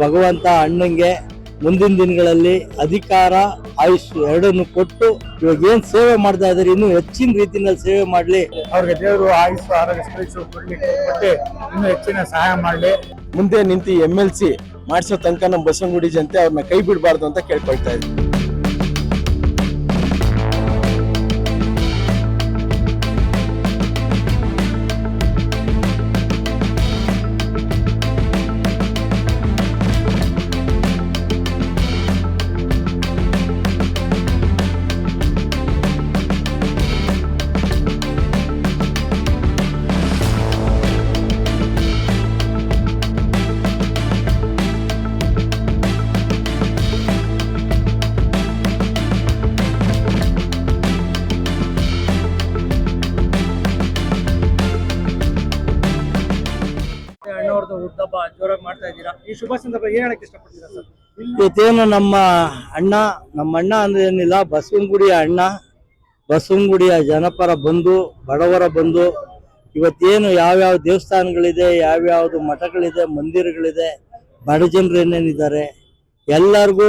ಭಗವಂತ ಅಣ್ಣಂಗೆ ಮುಂದಿನ ದಿನಗಳಲ್ಲಿ ಅಧಿಕಾರ ಆಯುಷ್ ಎರಡನ್ನು ಕೊಟ್ಟು ಇವಾಗ ಏನ್ ಸೇವೆ ಮಾಡ್ತಾ ಇದಾರೆ ಇನ್ನು ಹೆಚ್ಚಿನ ರೀತಿಯಲ್ಲಿ ಸೇವೆ ಮಾಡಲಿ. ಅವ್ರಿಗೆ ದೇವರು ಆಯುಷ್ ಆರೋಗ್ಯ ಮತ್ತೆ ಇನ್ನು ಹೆಚ್ಚಿನ ಸಹಾಯ ಮಾಡಲಿ. ಮುಂದೆ ನಿಂತು ಎಂ ಎಲ್ ಸಿ ಮಾಡಿಸೋ ತನಕ ನಮ್ಮ ಬಸವನಗುಡಿ ಜನತೆ ಅವ್ರನ್ನ ಕೈ ಬಿಡಬಾರ್ದು ಅಂತ ಕೇಳ್ಕೊಳ್ತಾ ಇದ್ವಿ ಈ ಶುಭ ಇವತ್ತೇನು ನಮ್ಮ ಅಣ್ಣ ನಮ್ಮ ಅಣ್ಣ ಅಂದ್ರೆ ಏನಿಲ್ಲ, ಬಸವನಗುಡಿಯ ಅಣ್ಣ, ಬಸವನಗುಡಿಯ ಜನಪರ ಬಂಧು, ಬಡವರ ಬಂಧು. ಇವತ್ತೇನು ಯಾವ್ಯಾವ ದೇವಸ್ಥಾನಗಳಿದೆ, ಯಾವ್ಯಾವ್ದು ಮಠಗಳಿದೆ, ಮಂದಿರಗಳಿದೆ, ಬಡ ಜನರು ಏನೇನಿದ್ದಾರೆ, ಎಲ್ಲರಿಗೂ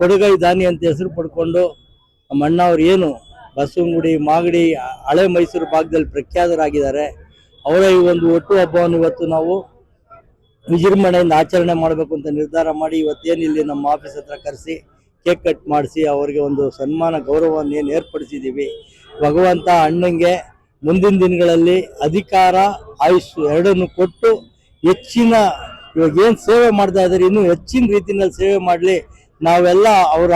ಕೊಡುಗೈ ದಾನಿ ಅಂತ ಹೆಸರು ಪಡ್ಕೊಂಡು ನಮ್ಮ ಅಣ್ಣ ಅವ್ರು ಏನು ಬಸವನಗುಡಿ, ಮಾಗಡಿ, ಹಳೆ ಮೈಸೂರು ಭಾಗದಲ್ಲಿ ಪ್ರಖ್ಯಾತರಾಗಿದ್ದಾರೆ. ಅವರ ಈ ಒಂದು ಒಟ್ಟು ಹಬ್ಬವನ್ನು ಇವತ್ತು ನಾವು ವಿಜೃಂಭಣೆಯಿಂದ ಆಚರಣೆ ಮಾಡಬೇಕು ಅಂತ ನಿರ್ಧಾರ ಮಾಡಿ ಇವತ್ತೇನು ಇಲ್ಲಿ ನಮ್ಮ ಆಫೀಸ್ ಹತ್ರ ಕರೆಸಿ ಕೇಕ್ ಕಟ್ ಮಾಡಿಸಿ ಅವರಿಗೆ ಒಂದು ಸನ್ಮಾನ, ಗೌರವವನ್ನು ಏನು ಏರ್ಪಡಿಸಿದ್ದೀವಿ ಭಗವಂತ ಅಣ್ಣಂಗೆ ಮುಂದಿನ ದಿನಗಳಲ್ಲಿ ಅಧಿಕಾರ, ಆಯುಷ್ ಎರಡನ್ನು ಕೊಟ್ಟು ಹೆಚ್ಚಿನ ಇವಾಗ ಏನು ಸೇವೆ ಮಾಡ್ತಾ ಇದ್ದಾರೆ ಇನ್ನೂ ಹೆಚ್ಚಿನ ರೀತಿಯಲ್ಲಿ ಸೇವೆ ಮಾಡಲಿ. ನಾವೆಲ್ಲ ಅವರ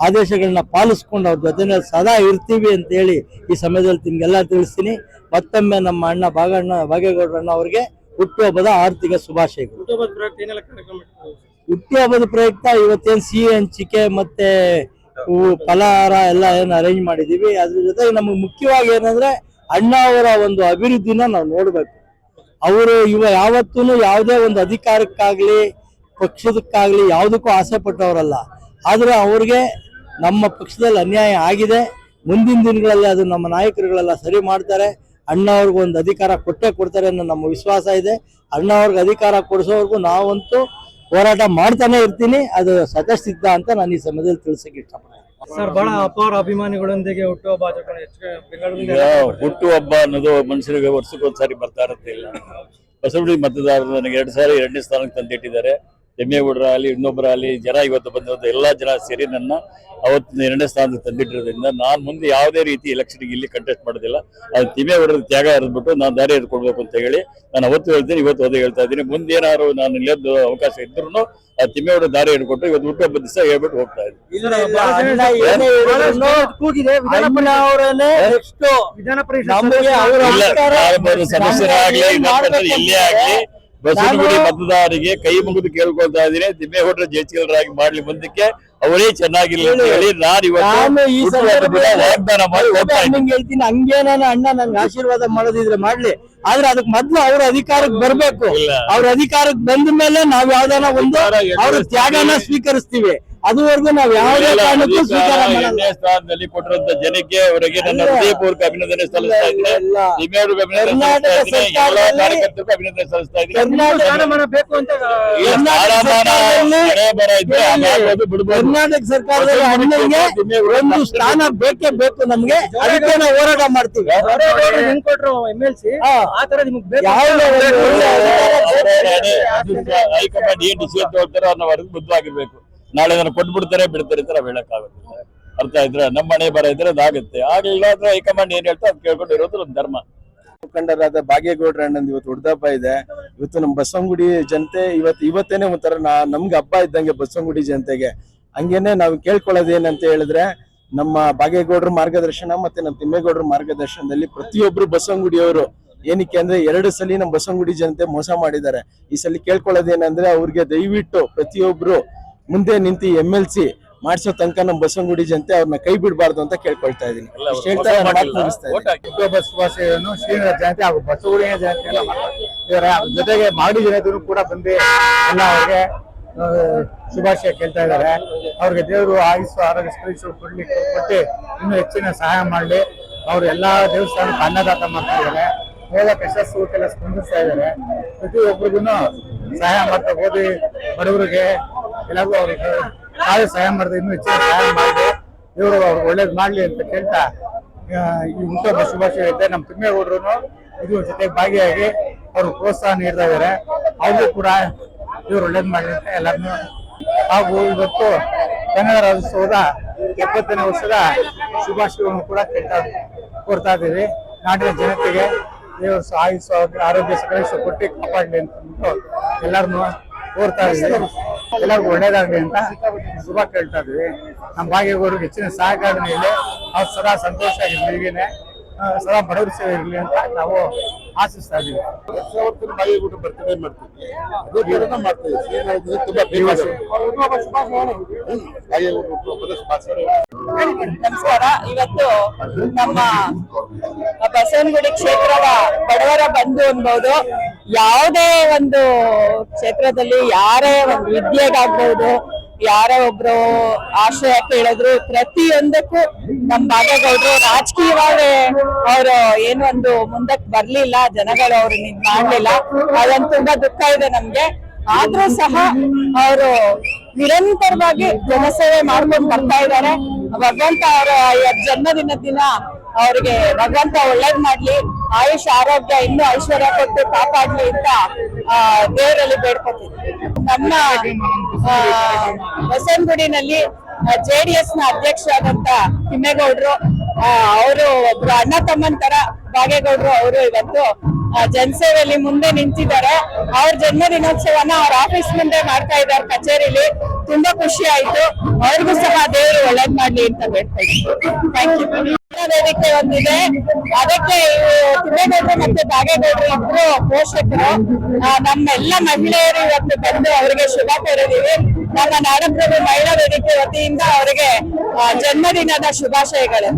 ಆದೇಶಗಳನ್ನ ಪಾಲಿಸ್ಕೊಂಡು ಅವ್ರ ಜೊತೆನಲ್ಲಿ ಸದಾ ಇರ್ತೀವಿ ಅಂತೇಳಿ ಈ ಸಮಯದಲ್ಲಿ ನಿಮಗೆಲ್ಲ ತಿಳಿಸ್ತೀನಿ. ಮತ್ತೊಮ್ಮೆ ನಮ್ಮ ಅಣ್ಣ ಭಾಗಣ್ಣ ಭಾಗೇಗೌಡರಣ್ಣ ಅವರಿಗೆ ಹುಟ್ಟುಹಬ್ಬದ ಆರ್ಥಿಕ ಶುಭಾಶಯಗಳು. ಹುಟ್ಟುಹಬ್ಬದ ಪ್ರಯುಕ್ತ ಇವತ್ತೇನು ಸಿಹಿ ಹಂಚಿಕೆ ಮತ್ತೆ ಫಲಹಾರ ಎಲ್ಲ ಏನು ಅರೇಂಜ್ ಮಾಡಿದೀವಿ. ಅದ್ರ ಜೊತೆಗೆ ನಮಗೆ ಮುಖ್ಯವಾಗಿ ಏನಂದ್ರೆ ಅಣ್ಣ ಅವರ ಒಂದು ಅಭಿವೃದ್ಧಿನ ನಾವು ನೋಡ್ಬೇಕು. ಅವರು ಇವ ಯಾವತ್ತೂ ಯಾವುದೇ ಒಂದು ಅಧಿಕಾರಕ್ಕಾಗ್ಲಿ ಪಕ್ಷದಕ್ಕಾಗ್ಲಿ ಯಾವುದಕ್ಕೂ ಆಸೆ ಪಟ್ಟವರಲ್ಲ. ಆದ್ರೆ ಅವ್ರಿಗೆ ನಮ್ಮ ಪಕ್ಷದಲ್ಲಿ ಅನ್ಯಾಯ ಆಗಿದೆ. ಮುಂದಿನ ದಿನಗಳಲ್ಲಿ ಅದು ನಮ್ಮ ನಾಯಕರುಗಳೆಲ್ಲ ಸರಿ ಮಾಡ್ತಾರೆ. ಅಣ್ಣ ಅವ್ರಿಗೂ ಒಂದು ಅಧಿಕಾರ ಕೊಟ್ಟೇ ಕೊಡ್ತಾರೆ ಅನ್ನೋ ನಮ್ಮ ವಿಶ್ವಾಸ ಇದೆ. ಅಣ್ಣ ಅವ್ರಿಗೆ ಅಧಿಕಾರ ಕೊಡಿಸೋವರೆಗೂ ನಾವಂತೂ ಹೋರಾಟ ಮಾಡ್ತಾನೆ ಇರ್ತೀನಿ. ಅದು ಸದಸ್ಯ ಅಂತ ನಾನು ಈ ಸಮಯದಲ್ಲಿ ತಿಳಿಸಕ್ಕೆ ಇಷ್ಟಪಡ್ತೀನಿ. ಸರ್ ಬಹಳ ಅಪಾರ ಅಭಿಮಾನಿಗಳೊಂದಿಗೆ ಹುಟ್ಟುಹಬ್ಬ ಆಚರಣೆ ಹೆಚ್ಚು ಬೆಂಗಳೂರಿನಿಂದ ಈಗ ಎಲ್ಲ ಬರ್ತಾರೆ. ಹುಟ್ಟು ಹಬ್ಬ ಅನ್ನೋದು ಮನುಷ್ಯರಿಗೆ ವರ್ಷಕ್ಕೊಂದ್ಸಾರಿ ಬರ್ತಾ ಇರುತ್ತೆ ಇಲ್ಲ. ಬಸವಡಿ ಮತದಾರರು ನನಗೆ ಎರಡು ಸಾರಿ ಎರಡನೇ ಸ್ಥಾನಕ್ಕೆ ತಂದಿಟ್ಟಿದ್ದಾರೆ. ಆಗಲಿ ಇನ್ನೊಬ್ಬರ ಆಗಲಿ ಜನ ಇವತ್ತು ಬಂದಿರೋದು ಎಲ್ಲಾ ಜನ ಸೇರಿ ನನ್ನ ಅವತ್ತು ಎರಡನೇ ಸ್ಥಾನದಲ್ಲಿ ತಂದಿಟ್ಟಿರೋದ್ರಿಂದ ನಾನು ಮುಂದೆ ಯಾವುದೇ ರೀತಿ ಎಲೆಕ್ಷನ್ಗೆ ಇಲ್ಲಿ ಕಂಟೆಸ್ಟ್ ಮಾಡೋದಿಲ್ಲ. ಅದು ತಿಮ್ಮೇಗೌಡರ ತ್ಯಾಗ ಹರಿದ್ಬಿಟ್ಟು ನಾನು ದಾರಿ ಎತ್ಕೊಡ್ಬೇಕು ಅಂತ ಹೇಳಿ ನಾನು ಅವತ್ತು ಹೇಳ್ತೀನಿ ಇವತ್ತು ಅದೇ ಹೇಳ್ತಾ ಇದ್ದೀನಿ. ಮುಂದೆ ಏನಾದ್ರು ನಾನು ಇಲ್ಲದ್ದು ಅವಕಾಶ ಇದ್ರೂ ಆ ತಿಮ್ಮೇಗೌಡರ ದಾರಿ ಹಿಡ್ಕೊಟ್ಟು ಇವತ್ತು ಹುಟ್ಟುಹಬ್ಬದ ದಿವಸ ಹೇಳ್ಬಿಟ್ಟು ಹೋಗ್ತಾ ಇದ್ದೀನಿ. ಸದಸ್ಯರಾಗ್ಲಿ ಎಲ್ಲೇ ಆಗ್ಲಿ ಬಸವನಗುಡಿ ಮತದಾರರಿಗೆ ಕೈ ಮುಗಿದು ಕೇಳ್ಕೊಳ್ತಾ ಇದ್ದೀನಿ. ತಿಮ್ಮೇಗೌಡರ ಜಯಚೀಲರಾಗಿ ಮಾಡ್ಲಿ ಮುಂದಕ್ಕೆ ಅವರೇ ಚೆನ್ನಾಗಿಲ್ಲ ಅಂತ ಹೇಳಿ ನಾನು ಇವತ್ತು ವಾಗ್ದಾನ ಮಾಡಿ ಹೋಗ್ತಾ ಇದ್ದೀನಿ. ಹೇಳ್ತೀನಿ. ಹಂಗೇನಾನ ಅಣ್ಣ ನನ್ಗೆ ಆಶೀರ್ವಾದ ಮಾಡೋದಿದ್ರೆ ಮಾಡ್ಲಿ. ಆದ್ರೆ ಅದಕ್ಕೆ ಮೊದ್ಲು ಅವ್ರ ಅಧಿಕಾರಕ್ಕೆ ಬರ್ಬೇಕು. ಅವ್ರ ಅಧಿಕಾರಕ್ಕೆ ಬಂದ ಮೇಲೆ ನಾವ್ ಯಾವ್ದಾನ ಒಂದು. ಅವ್ರ ತ್ಯಾಗನ ಸ್ವೀಕರಿಸ್ತೀವಿ. ಅದುವರೆಗೂ ನಾವ್ ಯಾವುದೇ ಕಾರಣಕ್ಕೂ ಸ್ವೀಕಾರ ಮಾಡಲ್ಲ. ಸ್ಥಾನದಲ್ಲಿ ಕೊಟ್ಟಿರುವಂತ ಜನಕ್ಕೆ ಅವರಿಗೆ ನನ್ನ. ಹೃದಯಪೂರ್ವಕ ಅಭಿನಂದನೆ ಸಲ್ಲಿಸ್ತಾ ಇದ್ದೀನಿ. ಅಭಿನಂದನೆ ಕರ್ನಾಟಕ ಎಲ್ಲ ಸರ್ಕಾರದಲ್ಲಿ- ಕಾರ್ಯಕರ್ತರಿಗೂ ಅಭಿನಂದನೆ ಸಲ್ಲಿಸ್ತಾ ಕರ್ನಾಟಕ ಒಂದು ಸ್ಥಾನ ಬೇಕೇ ಬೇಕು ನಮ್ಗೆ. ಅದಕ್ಕೆ ನಾವು ಹೋರಾಟ ಮಾಡ್ತೀವಿ. ಹೈಕಮಾಂಡ್ ಏನ್ ಡಿಸಿಷನ್ ತಗೊಳ್ತಾರೋ ಅನ್ನೋವರೆಗೂ ಬುದ್ಧವಾಗಿರ್ಬೇಕು. ನಾಳೆ ನಾನು ಕೊಟ್ಬಿಡ್ತಾರೆ, ಬಿಡ್ತಾರೆ ಅಂತ ನಾವ್ ಹೇಳಕ್ಕಾಗೋದಿಲ್ಲ. ಅರ್ಥ ಇದ್ರೆ ನಮ್ಮ ಮನೆ ಬರ ಇದ್ರೆ ಅದಾಗುತ್ತೆ ಆಗ್ಲಿಲ್ಲ ಅಂದ್ರೆ ಹೈಕಮಾಂಡ್ ಏನ್ ಹೇಳ್ತಾ ಅದ್ ಕೇಳ್ಕೊಂಡು ಇರೋದು ಧರ್ಮ. ಮುಖಂಡರಾದ ಭಾಗ್ಯಗೌಡ್ರ ಅಣ್ಣಂದು ಇವತ್ತು ಹುಡ್ದಪ್ಪ ಇದೆ. ಇವತ್ತು ನಮ್ಮ ಬಸವಂಗುಡಿ ಜನತೆ ಇವತ್ತು, ಇವತ್ತೇನೆ ಒಂಥರ ನಾ, ನಮ್ಗೆ ಹಬ್ಬ ಇದ್ದಂಗೆ ಬಸವಂಗುಡಿ ಜನತೆಗೆ. ಹಂಗೇನೆ ನಾವು ಕೇಳ್ಕೊಳ್ಳೋದು ಏನಂತ ಹೇಳಿದ್ರೆ, ನಮ್ಮ ಬಾಗೇಗೌಡರ ಮಾರ್ಗದರ್ಶನ ಮತ್ತೆ ನಮ್ಮ ತಿಮ್ಮೇಗೌಡ್ರ ಮಾರ್ಗದರ್ಶನದಲ್ಲಿ ಪ್ರತಿಯೊಬ್ರು ಬಸವಂಗುಡಿಯವರು ಏನಕ್ಕೆ ಅಂದ್ರೆ ಎರಡು ಸಲ ನಮ್ಮ ಬಸವಂಗುಡಿ ಜನತೆ ಮೋಸ ಮಾಡಿದ್ದಾರೆ. ಈ ಸಲ ಕೇಳ್ಕೊಳ್ಳೋದೇನಂದ್ರೆ ಅವ್ರಿಗೆ ದಯವಿಟ್ಟು ಪ್ರತಿಯೊಬ್ರು ಮುಂದೆ ನಿಂತು ಎಂ ಎಲ್ ಸಿ ಮಾಡಿಸೋ ತನಕ ನಮ್ಮ ಬಸವನಗುಡಿ ಜನತೆ ಅವ್ರನ್ನ ಕೈ ಬಿಡಬಾರ್ದು ಅಂತ ಕೇಳ್ಕೊಳ್ತಾ ಇದೀನಿ. ಎಲ್ಲ ಇಷ್ಟ್ ಹೇಳ್ತಾ ಮಾತು. ಮುಗಿಸ್ತಾ ಇದ್ದೀನಿ. ಜಯಂತಿ ಹಾಗೂ ಬಸವಳಿಯ ಜಯಂತಿ ಎಲ್ಲ ಮಾಡ್ತಾರೆ. ಇದರ ಜೊತೆಗೆ ಮಾಡಿ ಜನತೆಯೂ ಕೂಡ ಬಂದು ಎಲ್ಲ ಅವ್ರಿಗೆ ಆ, ಶುಭಾಶಯ ಕೇಳ್ತಾ ಇದ್ದಾರೆ. ಅವ್ರಿಗೆ ದೇವರು ಆಯುಸ್ಸು ಆರೋಗ್ಯ ಸ್ಪರಿಸು ಕೊಡ್ಲಿ ಕೊಟ್ಟು ಇನ್ನೂ ಹೆಚ್ಚಿನ ಸಹಾಯ ಮಾಡಲಿ. ಅವ್ರು ಎಲ್ಲಾ ದೇವಸ್ಥಾನಕ್ಕೆ ಅನ್ನದಾತ ಮಾಡ್ತಾ ಇದ್ದಾರೆ. ಹೋದ ಕಷ್ಟ ಎಲ್ಲ ಸ್ಪಂದಿಸ್ತಾ ಇದ್ದಾರೆ. ಪ್ರತಿಯೊಬ್ಬರಿಗೂ ಸಹಾಯ ಮಾಡ್ತಾ ಓದಿ ಬಡವರಿಗೆ ಎಲ್ಲರಿಗೂ ಅವ್ರಿಗೆ ತಾವೇ ಸಹಾಯ ಮಾಡಿದ್ರೆ ಇನ್ನೂ ಹೆಚ್ಚಿನ ಸಹಾಯ ಮಾಡಿದೆ. ಇವರು ಒಳ್ಳೇದು ಮಾಡಲಿ ಅಂತ ಕೇಳ್ತಾ ಈ ಹುಟ್ಟುಹಬ್ಬ ಶುಭಾಶಯ ಇದೆ ನಮ್ಮ ತಿಮ್ಮೇಗೌಡರು ಇದ್ರ ಜೊತೆ ಭಾಗಿಯಾಗಿ ಅವರು ಪ್ರೋತ್ಸಾಹ ನೀಡ್ತಾ ಇದ್ದಾರೆ ಅವ್ರಿಗೂ ಕೂಡ ಇವ್ರು ಒಳ್ಳೇದು ಮಾಡಲಿ ಅಂತ ಎಲ್ಲರನ್ನೂ ಹಾಗೂ ಇವತ್ತು ಕನ್ನಡ ರಾಜ್ಯೋತ್ಸವದ ಎಪ್ಪತ್ತನೇ ವರ್ಷದ ಶುಭಾಶಯವನ್ನು ಕೂಡ ಕೇಳ್ತಾ, ಕೋರ್ತಾ ಇದ್ದೀವಿ. ನಾಡಿನ ಜನತೆಗೆ ದೇವರು ಆಯುಷ ಆರೋಗ್ಯ ಸಕಲ ಕೊಟ್ಟು ಕಾಪಾಡಲಿ ಅಂತ ಎಲ್ಲರನ್ನೂ ಕೋರ್ತಾ ಇದ್ದೀವಿ. ಎಲ್ಲರಿಗೂ ಒಳ್ಳೇದಾಗಲಿ ಅಂತ ಶುಭ ಕೇಳ್ತಾ ಇದ್ವಿ. ನಮ್ಮ ಭಾಗ್ಯಗೌಡರಿಗೆ ಹೆಚ್ಚಿನ ಸಹಕಾರ ನೀಡಿ ಅವ್ರು ಸದಾ ಸಂತೋಷ ಆಗಿರಲಿ ಹೀಗೇನೆ ಆ, ಸದಾ ಬಡವರ ಸೇವೆ ಇರಲಿ ಅಂತ ನಾವು ಆಶಿಸ್ತಾ ಬಾಯಿಗೂಟ ಬರ್ತದೆ ಮಾಡ್ತೀವಿ ಅದೇ ಮಾಡ್ತೀವಿ ತುಂಬಾ ಫೇಮಸ್ ನಮಸ್ಕಾರ. ಇವತ್ತು ನಮ್ಮ ಬಸವನಗುಡಿ ಕ್ಷೇತ್ರದ ಬಡವರ ಬಂಧು ಅನ್ಬಹುದು ಯಾವುದೇ ಒಂದು ಕ್ಷೇತ್ರದಲ್ಲಿ ಯಾರೇ ಒಂದು ವಿದ್ಯೆಗಾಗ್ಬಹುದು ಯಾರೇ ಒಬ್ರು ಆಶ್ರಯ ಕೇಳಿದ್ರು ಪ್ರತಿಯೊಂದಕ್ಕೂ ನಮ್ ಬಾಗೇಗೌಡರು ರಾಜಕೀಯವಾಗಿ ಅವರು ಒಂದು ಮುಂದಕ್ಕೆ ಬರ್ಲಿಲ್ಲ, ಜನಗಳು ಅವ್ರು ಇದ್ ಮಾಡ್ಲಿಲ್ಲ. ಅದೊಂದು ತುಂಬಾ ದುಃಖ ಇದೆ ನಮ್ಗೆ. ಆದ್ರೂ ಸಹ ಅವರು ನಿರಂತರವಾಗಿ ಜನಸೇವೆ ಮಾಡ್ಕೊಂಡು ಬರ್ತಾ ಇದ್ದಾರೆ ಭಗವಂತ ಅವರ ಜನ್ಮದಿನ ದಿನ ಅವ್ರಿಗೆ ಭಗವಂತ ಒಳ್ಳೇದ್ ಮಾಡ್ಲಿ. ಆಯುಷ್ ಆರೋಗ್ಯ ಇನ್ನೂ ಐಶ್ವರ್ಯ ಕೊಟ್ಟು ಕಾಪಾಡ್ಲಿ ಅಂತ ದೇವರಲ್ಲಿ ಬೇಡ್ಕೊತೀನಿ. ನಮ್ಮ ಆ, ಡಿ ಜೆಡಿಎಸ್ನ ಅಧ್ಯಕ್ಷರಾದಂತ ತಿಮ್ಮೇಗೌಡರು ಅವರು ಒಬ್ರು ಅಣ್ಣ ತಮ್ಮನ್ ತರ ಬಾಗೇಗೌಡರು ಅವರು ಇವತ್ತು ಜನಸೇವೆಯಲ್ಲಿ ಮುಂದೆ ನಿಂತಿದ್ದಾರೆ. ಅವ್ರ ಜನ್ಮ ದಿನೋತ್ಸವನ ಅವ್ರ ಆಫೀಸ್ ಮುಂದೆ ಮಾಡ್ತಾ ಇದ್ದಾರೆ ಕಚೇರಿಲಿ. ತುಂಬಾ ಖುಷಿ ಆಯ್ತು. ಅವ್ರಿಗೂ ಸಹ ದೇವರು ಒಳ್ಳೇದ್ ಮಾಡ್ಲಿ ಅಂತ ಬೇಡ್ತಾ ಥ್ಯಾಂಕ್ ಯು ವೇದಿಕೆ ಒಂದಿದೆ. ಅದಕ್ಕೆ ತಿಮ್ಮೇಗೌಡರು ಮತ್ತೆ ಬಾಗೇಗೌಡರು ಇಬ್ರು ಪೋಷಕರು ನಮ್ಮೆಲ್ಲ ಮಹಿಳೆಯರು ಇವತ್ತು ಬಂದು ಅವರಿಗೆ ಶುಭ ಕೋರಿದೀವಿ ನಮ್ಮ ನಾಡಪ್ರಭು ಮಹಿಳಾ ವೇದಿಕೆ ವತಿಯಿಂದ ಅವರಿಗೆ ಜನ್ಮದಿನದ ಶುಭಾಶಯಗಳು.